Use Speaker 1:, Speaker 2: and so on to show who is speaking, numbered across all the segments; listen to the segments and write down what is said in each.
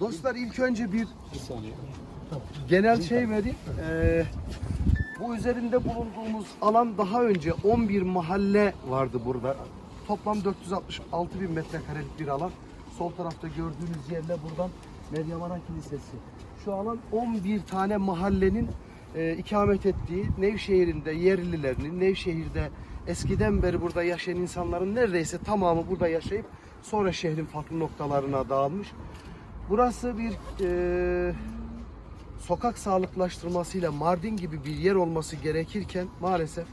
Speaker 1: Dostlar ilk önce bir genel şey vereyim. Ee, bu üzerinde bulunduğumuz alan daha önce 11 mahalle vardı burada. Toplam 466 bin metrekarelik bir alan. Sol tarafta gördüğünüz yerle buradan Meryem Ana Kilisesi. Şu alan 11 tane mahallenin e, ikamet ettiği Nevşehir'in de yerlilerinin, Nevşehir'de eskiden beri burada yaşayan insanların neredeyse tamamı burada yaşayıp sonra şehrin farklı noktalarına dağılmış. Burası bir e, sokak sağlıklaştırmasıyla Mardin gibi bir yer olması gerekirken maalesef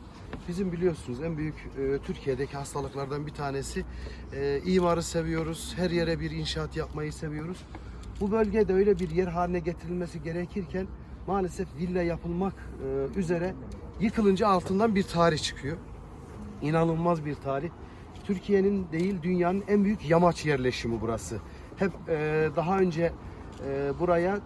Speaker 1: bizim biliyorsunuz en büyük e, Türkiye'deki hastalıklardan bir tanesi e, imarı seviyoruz. Her yere bir inşaat yapmayı seviyoruz. Bu bölgede öyle bir yer haline getirilmesi gerekirken maalesef villa yapılmak e, üzere yıkılınca altından bir tarih çıkıyor. İnanılmaz bir tarih. Türkiye'nin değil dünyanın en büyük yamaç yerleşimi burası. Hep e, daha önce e, buraya e,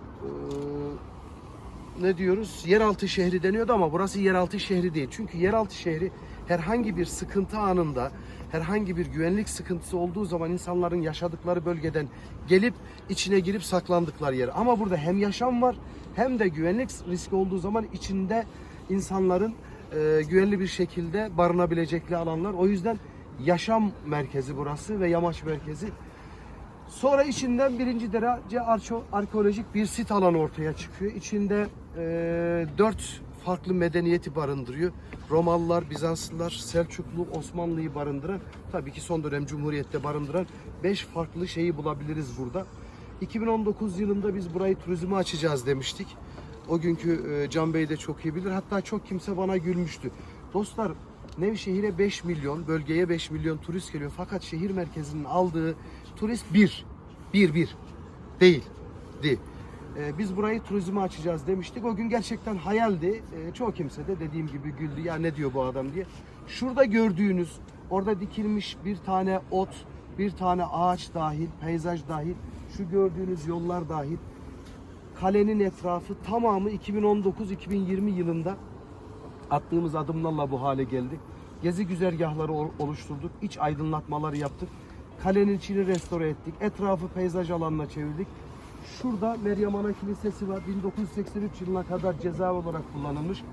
Speaker 1: ne diyoruz? Yeraltı şehri deniyordu ama burası yeraltı şehri değil. Çünkü yeraltı şehri herhangi bir sıkıntı anında, herhangi bir güvenlik sıkıntısı olduğu zaman insanların yaşadıkları bölgeden gelip içine girip saklandıkları yer. Ama burada hem yaşam var hem de güvenlik riski olduğu zaman içinde insanların e, güvenli bir şekilde barınabilecekleri alanlar. O yüzden yaşam merkezi burası ve yamaç merkezi. Sonra içinden birinci derece arkeolojik bir sit alanı ortaya çıkıyor. İçinde e, dört farklı medeniyeti barındırıyor. Romalılar, Bizanslılar, Selçuklu, Osmanlı'yı barındıran, tabii ki son dönem Cumhuriyet'te barındıran beş farklı şeyi bulabiliriz burada. 2019 yılında biz burayı turizme açacağız demiştik. O günkü e, Can Bey de çok iyi bilir. Hatta çok kimse bana gülmüştü. Dostlar Nevşehir'e 5 milyon, bölgeye 5 milyon turist geliyor. Fakat şehir merkezinin aldığı turist bir. Bir, bir. Değil. Değil. Ee, biz burayı turizme açacağız demiştik. O gün gerçekten hayaldi. Ee, çoğu kimse de dediğim gibi güldü. Ya ne diyor bu adam diye. Şurada gördüğünüz, orada dikilmiş bir tane ot, bir tane ağaç dahil, peyzaj dahil, şu gördüğünüz yollar dahil, kalenin etrafı tamamı 2019-2020 yılında attığımız adımlarla bu hale geldik. Gezi güzergahları ol- oluşturduk. iç aydınlatmaları yaptık. Kalenin içini restore ettik. Etrafı peyzaj alanına çevirdik. Şurada Meryem Ana Kilisesi var. 1983 yılına kadar ceza olarak kullanılmış.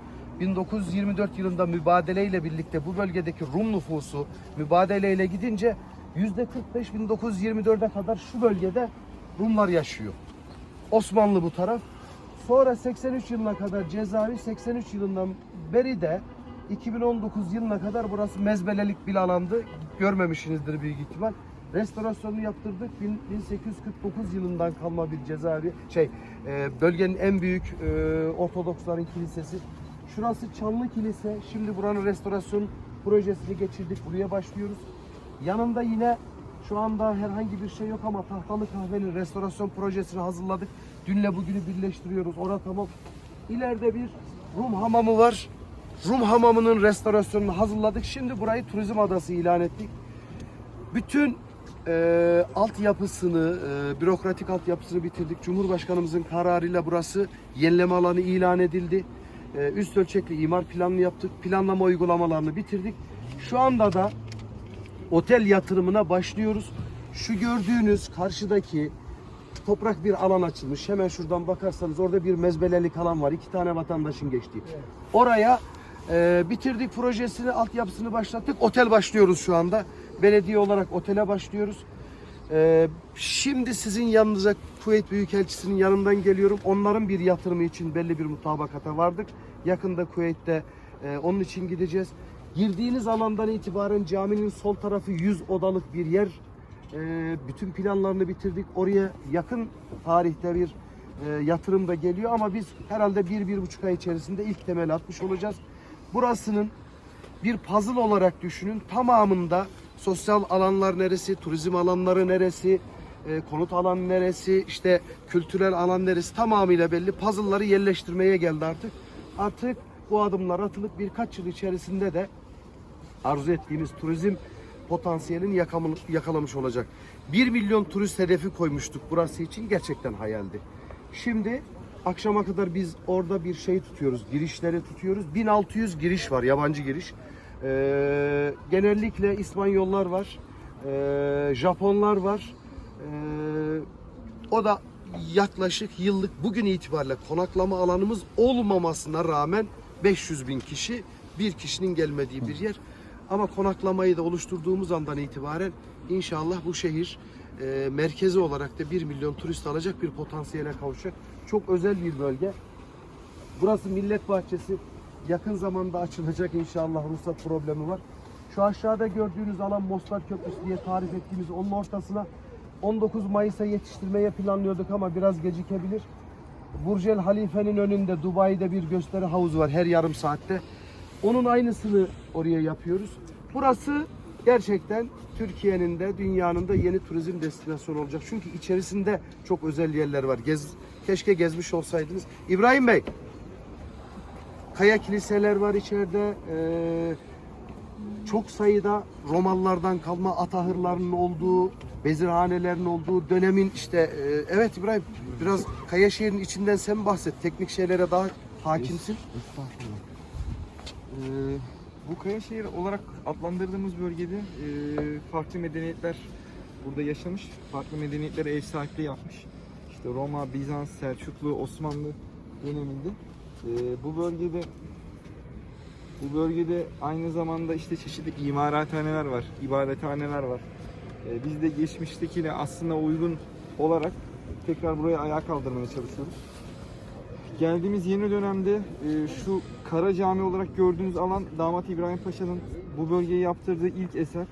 Speaker 1: 1924 yılında mübadeleyle birlikte bu bölgedeki Rum nüfusu mübadeleyle gidince %45 1924'e kadar şu bölgede Rumlar yaşıyor. Osmanlı bu taraf. Sonra 83 yılına kadar cezaevi, 83 yılından beri de 2019 yılına kadar burası mezbelelik bir alandı. Görmemişsinizdir büyük ihtimal. Restorasyonunu yaptırdık. Bin- 1849 yılından kalma bir cezaevi. Şey, e, bölgenin en büyük e, Ortodoksların kilisesi. Şurası Çanlı Kilise. Şimdi buranın restorasyon projesini geçirdik. Buraya başlıyoruz. Yanında yine şu anda herhangi bir şey yok ama Tahtalı Kahve'nin restorasyon projesini hazırladık. Dünle bugünü birleştiriyoruz. Orada tamam. İleride bir Rum hamamı var. Rum hamamının restorasyonunu hazırladık. Şimdi burayı turizm adası ilan ettik. Bütün e, altyapısını, e, bürokratik altyapısını bitirdik. Cumhurbaşkanımızın kararıyla burası yenileme alanı ilan edildi. E, üst ölçekli imar planını yaptık. Planlama uygulamalarını bitirdik. Şu anda da otel yatırımına başlıyoruz. Şu gördüğünüz karşıdaki toprak bir alan açılmış. Hemen şuradan bakarsanız orada bir mezbelelik alan var. İki tane vatandaşın geçtiği. Oraya e, bitirdik projesini, altyapısını başlattık. Otel başlıyoruz şu anda. Belediye olarak otele başlıyoruz. E, şimdi sizin yanınıza Kuveyt Büyükelçisi'nin yanından geliyorum. Onların bir yatırımı için belli bir mutabakata vardık. Yakında Kuveyt'te e, onun için gideceğiz. Girdiğiniz alandan itibaren caminin sol tarafı 100 odalık bir yer. E, bütün planlarını bitirdik. Oraya yakın tarihte bir e, yatırım da geliyor ama biz herhalde bir, bir buçuk ay içerisinde ilk temeli atmış olacağız. Burasının bir puzzle olarak düşünün. Tamamında sosyal alanlar neresi, turizm alanları neresi, e, konut alanı neresi, işte kültürel alan neresi tamamıyla belli. Puzzle'ları yerleştirmeye geldi artık. Artık bu adımlar atılıp birkaç yıl içerisinde de arzu ettiğimiz turizm potansiyelini yakalamış olacak. 1 milyon turist hedefi koymuştuk burası için gerçekten hayaldi. Şimdi akşama kadar biz orada bir şey tutuyoruz, girişleri tutuyoruz. 1600 giriş var, yabancı giriş. Ee, genellikle İspanyollar var, ee, Japonlar var. Ee, o da yaklaşık yıllık bugün itibariyle konaklama alanımız olmamasına rağmen 500 bin kişi bir kişinin gelmediği bir yer. Ama konaklamayı da oluşturduğumuz andan itibaren inşallah bu şehir e, merkezi olarak da 1 milyon turist alacak bir potansiyele kavuşacak. Çok özel bir bölge. Burası Millet Bahçesi. Yakın zamanda açılacak inşallah ruhsat problemi var. Şu aşağıda gördüğünüz alan Mostar Köprüsü diye tarif ettiğimiz onun ortasına 19 Mayıs'a yetiştirmeye planlıyorduk ama biraz gecikebilir. Burj El Halife'nin önünde Dubai'de bir gösteri havuzu var her yarım saatte. Onun aynısını oraya yapıyoruz. Burası gerçekten Türkiye'nin de dünyanın da yeni turizm destinasyonu olacak. Çünkü içerisinde çok özel yerler var. Gez, keşke gezmiş olsaydınız. İbrahim Bey, kaya kiliseler var içeride. Ee, çok sayıda Romalılardan kalma atahırlarının olduğu, bezirhanelerin olduğu dönemin işte e, evet İbrahim biraz Kayaşehir'in içinden sen bahset. Teknik şeylere daha hakimsin.
Speaker 2: Ee, bu Kayaşehir olarak adlandırdığımız bölgede e, farklı medeniyetler burada yaşamış, farklı medeniyetlere ev sahipliği yapmış. İşte Roma, Bizans, Selçuklu, Osmanlı döneminde. Ee, bu bölgede bu bölgede aynı zamanda işte çeşitli imarathaneler var, ibadethaneler var. Ee, biz de geçmiştekiyle aslında uygun olarak tekrar buraya ayağa kaldırmaya çalışıyoruz. Geldiğimiz yeni dönemde e, şu Kara Cami olarak gördüğünüz alan Damat İbrahim Paşa'nın bu bölgeyi yaptırdığı ilk eser.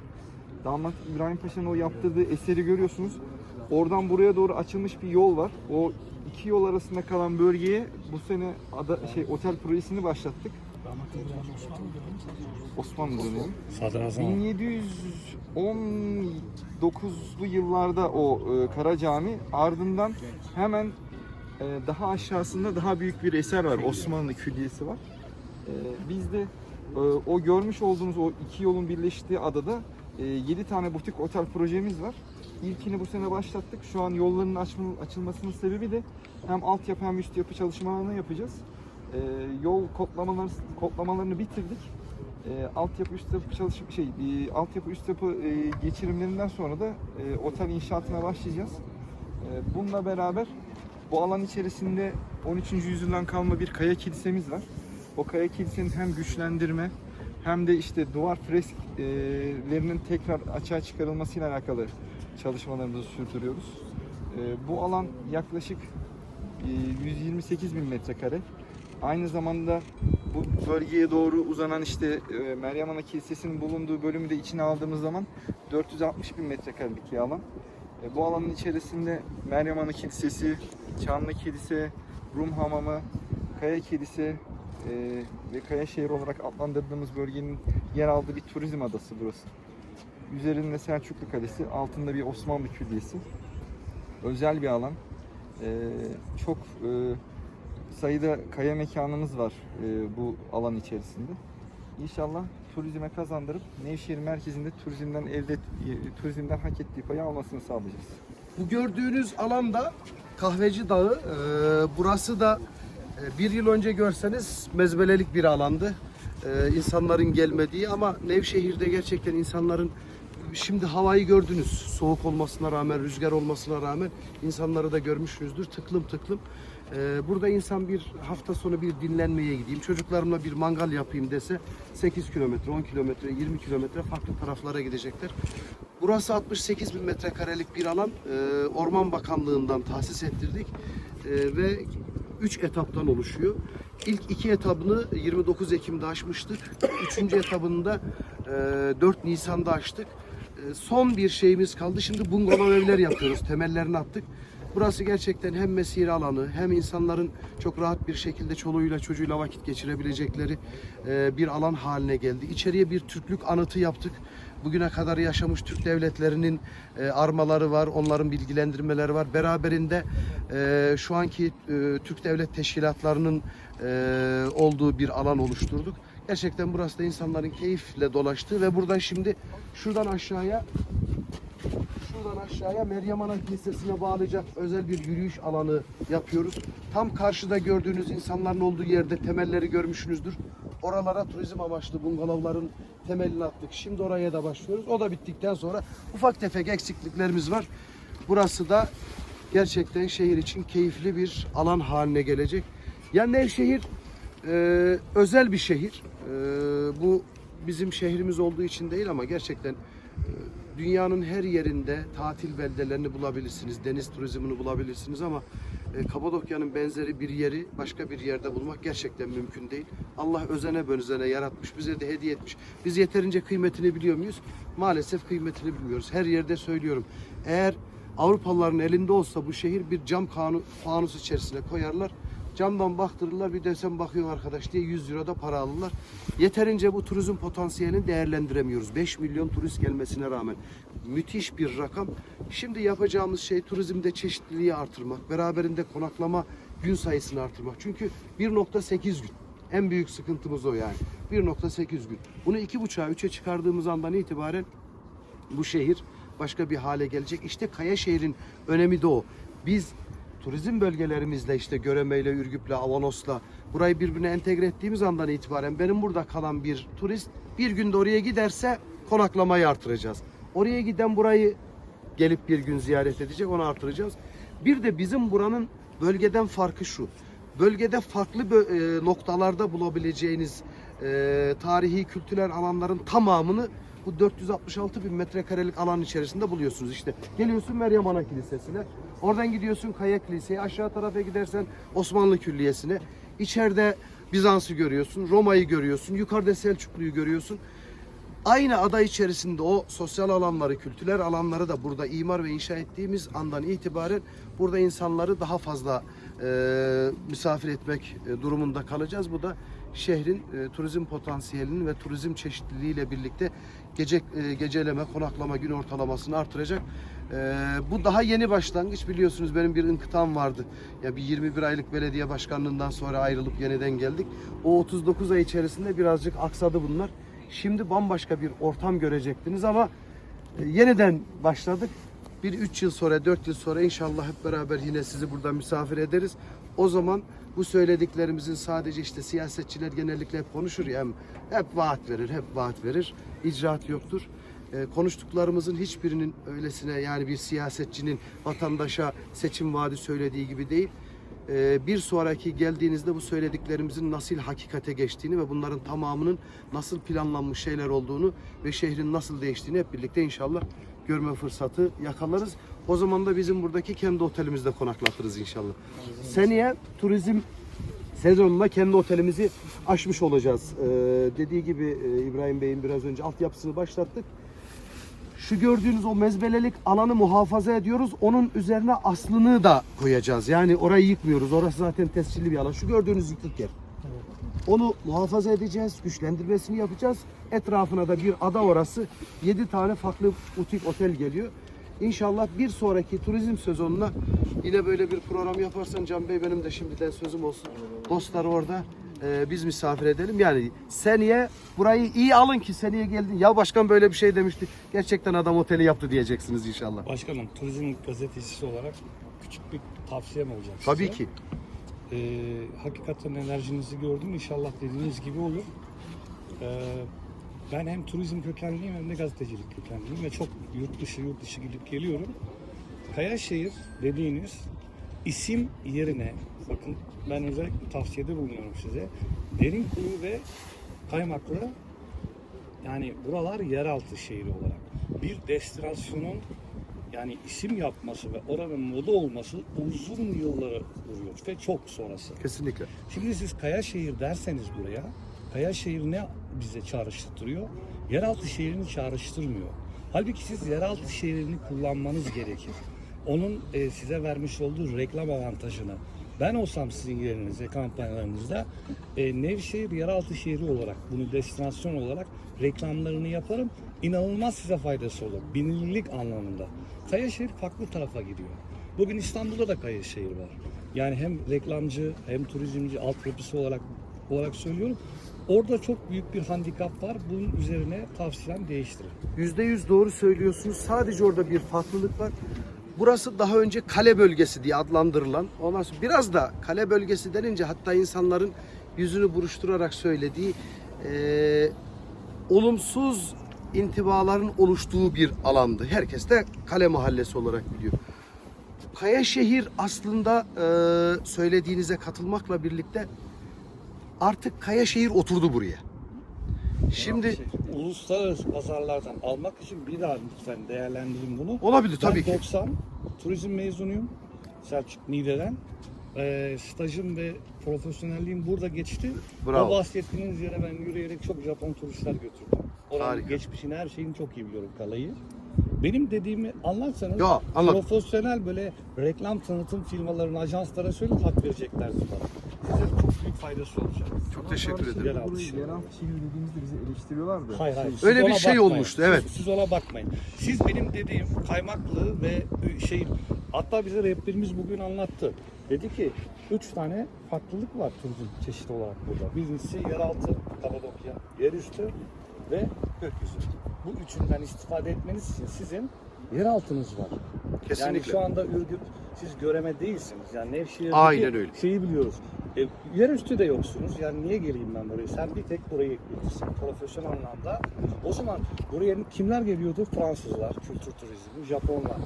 Speaker 2: Damat İbrahim Paşa'nın o yaptırdığı eseri görüyorsunuz. Oradan buraya doğru açılmış bir yol var. O iki yol arasında kalan bölgeye bu sene ada, şey otel projesini başlattık. Osmanlı dönemi.
Speaker 3: Sadrazam.
Speaker 2: 1719'lu yıllarda o e, Kara Cami ardından hemen e, daha aşağısında daha büyük bir eser var. Osmanlı Külliyesi var. E, biz de e, o görmüş olduğunuz o iki yolun birleştiği adada e, 7 tane butik otel projemiz var. İlkini bu sene başlattık. Şu an yolların açma- açılmasının sebebi de hem altyapı hem üst yapı çalışmalarını yapacağız. E, yol kodlamaları, kodlamalarını bitirdik. E, altyapı üst yapı çalışım şey e, altyapı üst yapı e, geçirimlerinden sonra da e, otel inşaatına başlayacağız. E, bununla beraber bu alan içerisinde 13. yüzyıldan kalma bir kaya kilisemiz var. O kaya kilisenin hem güçlendirme hem de işte duvar fresklerinin tekrar açığa çıkarılmasıyla alakalı çalışmalarımızı sürdürüyoruz. E, bu alan yaklaşık e, 128 bin metrekare. Aynı zamanda bu bölgeye doğru uzanan işte e, Meryem Ana Kilisesi'nin bulunduğu bölümü de içine aldığımız zaman 460 bin metrekarelik bir alan. E, bu alanın içerisinde Meryem Ana Kilisesi, Çanlı Kilise, Rum Hamamı, Kaya Kilise e, ve Kaya Şehir olarak adlandırdığımız bölgenin yer aldığı bir turizm adası burası. Üzerinde Selçuklu Kalesi, altında bir Osmanlı Külliyesi. Özel bir alan. E, çok e, sayıda kaya mekanımız var e, bu alan içerisinde. İnşallah turizme kazandırıp Nevşehir merkezinde turizmden elde turizmden hak ettiği payı almasını sağlayacağız.
Speaker 1: Bu gördüğünüz alanda Kahveci Dağı. Ee, burası da e, bir yıl önce görseniz mezbelelik bir alandı. Ee, insanların gelmediği ama Nevşehir'de gerçekten insanların şimdi havayı gördünüz. Soğuk olmasına rağmen, rüzgar olmasına rağmen insanları da görmüşsünüzdür. Tıklım tıklım. Ee, burada insan bir hafta sonu bir dinlenmeye gideyim, çocuklarımla bir mangal yapayım dese 8 kilometre, 10 kilometre, 20 kilometre farklı taraflara gidecekler. Burası 68 bin metrekarelik bir alan. Ee, Orman Bakanlığı'ndan tahsis ettirdik Ee, ve 3 etaptan oluşuyor. İlk iki etabını 29 Ekim'de açmıştık. Üçüncü etabını da e, 4 Nisan'da açtık. E, son bir şeyimiz kaldı. Şimdi bungalov evler yapıyoruz. Temellerini attık. Burası gerçekten hem mesire alanı hem insanların çok rahat bir şekilde çoluğuyla çocuğuyla vakit geçirebilecekleri e, bir alan haline geldi. İçeriye bir Türklük anıtı yaptık. Bugüne kadar yaşamış Türk devletlerinin e, armaları var, onların bilgilendirmeleri var. Beraberinde şu anki Türk devlet teşkilatlarının olduğu bir alan oluşturduk. Gerçekten burası da insanların keyifle dolaştığı ve buradan şimdi şuradan aşağıya şuradan aşağıya Meryem Ana Kilisesi'ne bağlayacak özel bir yürüyüş alanı yapıyoruz. Tam karşıda gördüğünüz insanların olduğu yerde temelleri görmüşsünüzdür. Oralara turizm amaçlı bungalovların temelini attık. Şimdi oraya da başlıyoruz. O da bittikten sonra ufak tefek eksikliklerimiz var. Burası da gerçekten şehir için keyifli bir alan haline gelecek. Ya Nevşehir e, özel bir şehir. E, bu bizim şehrimiz olduğu için değil ama gerçekten e, dünyanın her yerinde tatil beldelerini bulabilirsiniz, deniz turizmini bulabilirsiniz ama e, Kapadokya'nın benzeri bir yeri başka bir yerde bulmak gerçekten mümkün değil. Allah özene bözene yaratmış, bize de hediye etmiş. Biz yeterince kıymetini biliyor muyuz? Maalesef kıymetini bilmiyoruz. Her yerde söylüyorum. Eğer Avrupalıların elinde olsa bu şehir bir cam kanu, fanus içerisine koyarlar. Camdan baktırırlar bir desen bakıyor arkadaş diye 100 euro da para alırlar. Yeterince bu turizm potansiyelini değerlendiremiyoruz. 5 milyon turist gelmesine rağmen. Müthiş bir rakam. Şimdi yapacağımız şey turizmde çeşitliliği artırmak. Beraberinde konaklama gün sayısını artırmak. Çünkü 1.8 gün. En büyük sıkıntımız o yani. 1.8 gün. Bunu 2.5'a 3'e çıkardığımız andan itibaren bu şehir başka bir hale gelecek. İşte Kayaşehir'in önemi de o. Biz turizm bölgelerimizle işte Göreme'yle, Ürgüp'le, Avanos'la burayı birbirine entegre ettiğimiz andan itibaren benim burada kalan bir turist bir günde oraya giderse konaklamayı artıracağız. Oraya giden burayı gelip bir gün ziyaret edecek onu artıracağız. Bir de bizim buranın bölgeden farkı şu. Bölgede farklı e, noktalarda bulabileceğiniz e, tarihi kültürel alanların tamamını bu 466 bin metrekarelik alan içerisinde buluyorsunuz. İşte geliyorsun Meryem Ana Kilisesi'ne, oradan gidiyorsun Kaya Kilise'ye, aşağı tarafa gidersen Osmanlı Külliyesi'ne, içeride Bizans'ı görüyorsun, Roma'yı görüyorsun, yukarıda Selçuklu'yu görüyorsun. Aynı ada içerisinde o sosyal alanları, kültürel alanları da burada imar ve inşa ettiğimiz andan itibaren burada insanları daha fazla e, misafir etmek e, durumunda kalacağız. Bu da şehrin e, turizm potansiyelinin ve turizm çeşitliliğiyle birlikte gece e, geceleme, konaklama gün ortalamasını artıracak. E, bu daha yeni başlangıç biliyorsunuz benim bir inkıtam vardı. Ya bir 21 aylık belediye başkanlığından sonra ayrılıp yeniden geldik. O 39 ay içerisinde birazcık aksadı bunlar. Şimdi bambaşka bir ortam görecektiniz ama e, yeniden başladık. Bir 3 yıl sonra, 4 yıl sonra inşallah hep beraber yine sizi burada misafir ederiz. O zaman bu söylediklerimizin sadece işte siyasetçiler genellikle hep konuşur ya hem hep vaat verir, hep vaat verir. İcraat yoktur. E, konuştuklarımızın hiçbirinin öylesine yani bir siyasetçinin vatandaşa seçim vaadi söylediği gibi değil. Ee, bir sonraki geldiğinizde bu söylediklerimizin nasıl hakikate geçtiğini ve bunların tamamının nasıl planlanmış şeyler olduğunu ve şehrin nasıl değiştiğini hep birlikte inşallah görme fırsatı yakalarız. O zaman da bizim buradaki kendi otelimizde konaklatırız inşallah. Seneye turizm sezonunda kendi otelimizi açmış olacağız. Ee, dediği gibi e, İbrahim Bey'in biraz önce altyapısını başlattık. Şu gördüğünüz o mezbelelik alanı muhafaza ediyoruz. Onun üzerine aslını da koyacağız. Yani orayı yıkmıyoruz. Orası zaten tescilli bir alan. Şu gördüğünüz yıkık yer. Onu muhafaza edeceğiz, güçlendirmesini yapacağız. Etrafına da bir ada orası. 7 tane farklı butik otel geliyor. İnşallah bir sonraki turizm sezonuna yine böyle bir program yaparsan Can Bey benim de şimdiden sözüm olsun. Dostlar orada e, biz misafir edelim. Yani seneye burayı iyi alın ki seneye geldin. Ya başkan böyle bir şey demişti. Gerçekten adam oteli yaptı diyeceksiniz inşallah.
Speaker 3: Başkanım, turizm gazetecisi olarak küçük bir tavsiyem olacak size.
Speaker 1: Tabii ki.
Speaker 3: Ee, hakikaten enerjinizi gördüm. İnşallah dediğiniz gibi olur. Ee, ben hem turizm kökenliyim hem de gazetecilik kökenliyim ve çok yurt dışı yurt dışı gidip geliyorum. Kayaşehir dediğiniz isim yerine bakın ben özellikle tavsiyede bulunuyorum size. Derinkuyu ve Kaymaklı yani buralar yeraltı şehri olarak bir destinasyonun yani isim yapması ve oranın moda olması uzun yılları duruyor ve çok sonrası.
Speaker 1: Kesinlikle.
Speaker 3: Şimdi siz Kayaşehir derseniz buraya, Kayaşehir ne bize çağrıştırıyor? Yeraltı şehrini çağrıştırmıyor. Halbuki siz yeraltı şehrini kullanmanız gerekir. Onun e, size vermiş olduğu reklam avantajını. Ben olsam sizin yerinize, kampanyalarınızda e, Nevşehir yeraltı şehri olarak, bunu destinasyon olarak reklamlarını yaparım. İnanılmaz size faydası olur. Bilinirlik anlamında. Kayaşehir farklı tarafa gidiyor. Bugün İstanbul'da da Kayaşehir var. Yani hem reklamcı hem turizmci altyapısı olarak olarak söylüyorum. Orada çok büyük bir handikap var. Bunun üzerine tavsiyem değiştirin.
Speaker 1: Yüzde yüz doğru söylüyorsunuz. Sadece orada bir farklılık var. Burası daha önce kale bölgesi diye adlandırılan. Ondan sonra biraz da kale bölgesi denince hatta insanların yüzünü buruşturarak söylediği eee, olumsuz intibaların oluştuğu bir alandı. Herkes de kale mahallesi olarak biliyor. Kayaşehir aslında e, söylediğinize katılmakla birlikte artık Kayaşehir oturdu buraya. Şimdi
Speaker 3: uluslararası pazarlardan almak için bir daha lütfen değerlendirin bunu.
Speaker 1: olabilir tabii
Speaker 3: ben
Speaker 1: ki.
Speaker 3: 90 turizm mezunuyum. Selçuk Niğde'den. Ee, stajım ve profesyonelliğim burada geçti.
Speaker 1: Bravo.
Speaker 3: O bahsettiğiniz yere ben yürüyerek çok Japon turistler götürdüm. Oranın
Speaker 1: Harika.
Speaker 3: geçmişini, her şeyini çok iyi biliyorum kalayı. Benim dediğimi anlatsanız
Speaker 1: Ya, anlat.
Speaker 3: profesyonel böyle reklam tanıtım firmalarının ajanslara söyleyin hak vereceklerdi bana. Size çok büyük faydası olacak.
Speaker 1: Çok teşekkür ederim.
Speaker 3: Yeraltı şehir.
Speaker 2: yeraltı şehir dediğimizde bizi eleştiriyorlardı.
Speaker 3: Hayır hayır. siz
Speaker 1: Öyle bir
Speaker 3: ona
Speaker 1: şey
Speaker 3: bakmayın.
Speaker 1: olmuştu, evet.
Speaker 3: Siz, siz ona bakmayın. Siz benim dediğim kaymaklı ve şey hatta bize rehberimiz bugün anlattı. Dedi ki üç tane farklılık var turizm çeşidi olarak burada. Birincisi yeraltı, Kapadokya, yerüstü ve gökyüzü. Bu üçünden istifade etmeniz için sizin yeraltınız var. Yani
Speaker 1: Kesinlikle.
Speaker 3: şu anda Ürgüp siz göreme değilsiniz. Yani Nevşehir'deki
Speaker 1: Aynen öyle.
Speaker 3: şeyi biliyoruz. E, yerüstü de yoksunuz. Yani niye geleyim ben buraya? Sen bir tek burayı bilirsin. Profesyonel anlamda. O zaman buraya kimler geliyordu? Fransızlar, kültür turizmi, Japonlar.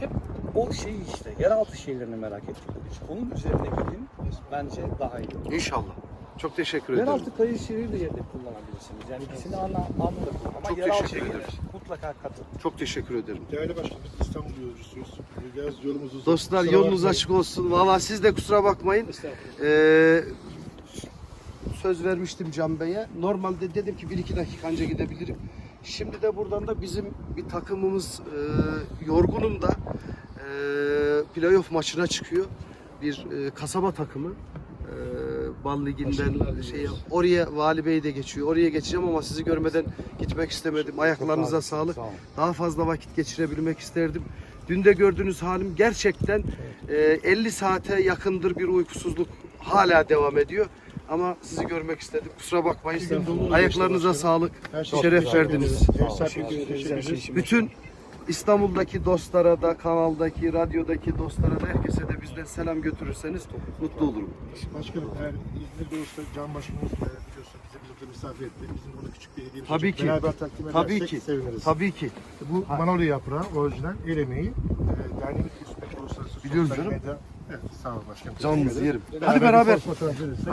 Speaker 3: Hep o şey işte. Yeraltı şeylerini merak ettikleri için. Onun üzerine gidin. Bence daha iyi.
Speaker 1: İnşallah. Çok teşekkür ederim.
Speaker 3: Yeraltı kayı şehri de yerde kullanabilirsiniz. Yani ikisini ana anladık. Ama
Speaker 1: Çok
Speaker 3: yeraltı
Speaker 1: teşekkür ederiz.
Speaker 3: Mutlaka katın.
Speaker 1: Çok teşekkür ederim.
Speaker 4: Değerli başkanım biz İstanbul yolcusuyuz. Biraz yolumuz uzun.
Speaker 1: Dostlar
Speaker 4: Kusura
Speaker 1: yolunuz
Speaker 4: bakmayın.
Speaker 1: açık olsun. Valla siz de kusura bakmayın. Ee, söz vermiştim Can Bey'e. Normalde dedim ki bir iki dakika önce gidebilirim. Şimdi de buradan da bizim bir takımımız e, yorgunum da e, playoff maçına çıkıyor. Bir e, kasaba takımı. E, Bal Ligi'nden şey oraya Vali Bey de geçiyor. Oraya geçeceğim ama sizi görmeden gitmek istemedim. Ayaklarınıza sağlık.
Speaker 3: Sağ.
Speaker 1: Daha fazla vakit geçirebilmek isterdim. Dün de gördüğünüz halim gerçekten e, 50 saate yakındır bir uykusuzluk hala devam ediyor. Ama sizi görmek istedim. Kusura bakmayın. Ayaklarınıza sağlık.
Speaker 4: Şey
Speaker 1: Şeref verdiniz. Bütün İstanbul'daki dostlara da, kanaldaki, radyodaki dostlara da herkese de bizden selam götürürseniz mutlu olurum.
Speaker 4: Başkanım eğer İzmir'de olsa Can Başkanımız e, biliyorsun bize burada misafir etti. Bizim burada küçük bir hediyemiz
Speaker 1: Tabii ki.
Speaker 4: Beraber takdim edersek
Speaker 1: Tabii ki.
Speaker 4: seviniriz.
Speaker 1: Tabii ki.
Speaker 4: Bu Manolya yaprağı orijinal el emeği. E, derneğimiz İsmet Uluslararası
Speaker 1: Biliyorum
Speaker 4: Sosyal
Speaker 1: canım.
Speaker 4: Medya. Evet sağ ol başkanım. Teşekkür
Speaker 1: yerim.
Speaker 4: ederim.
Speaker 1: Hadi beraber.
Speaker 4: bir fotoğraf verirsek.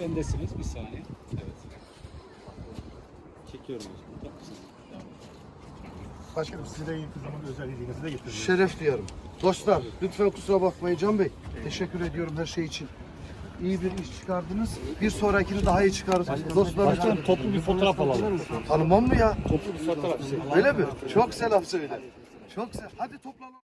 Speaker 3: Bendesiniz bir saniye. Evet. Çekiyorum hocam.
Speaker 4: Başkanım size de iyi zamanda özel hediyenizi de getirdim.
Speaker 1: Şeref duyarım. Dostlar lütfen kusura bakmayın Can Bey. Teşekkür ediyorum her şey için. İyi bir iş çıkardınız. Bir sonrakini daha iyi çıkarız. Dostlar
Speaker 3: Başkanım toplu bir fotoğraf alalım.
Speaker 1: Tanımam mı ya?
Speaker 3: Toplu bir fotoğraf.
Speaker 1: Öyle mi? Çok selam söyle. Çok selam. Hadi toplanalım.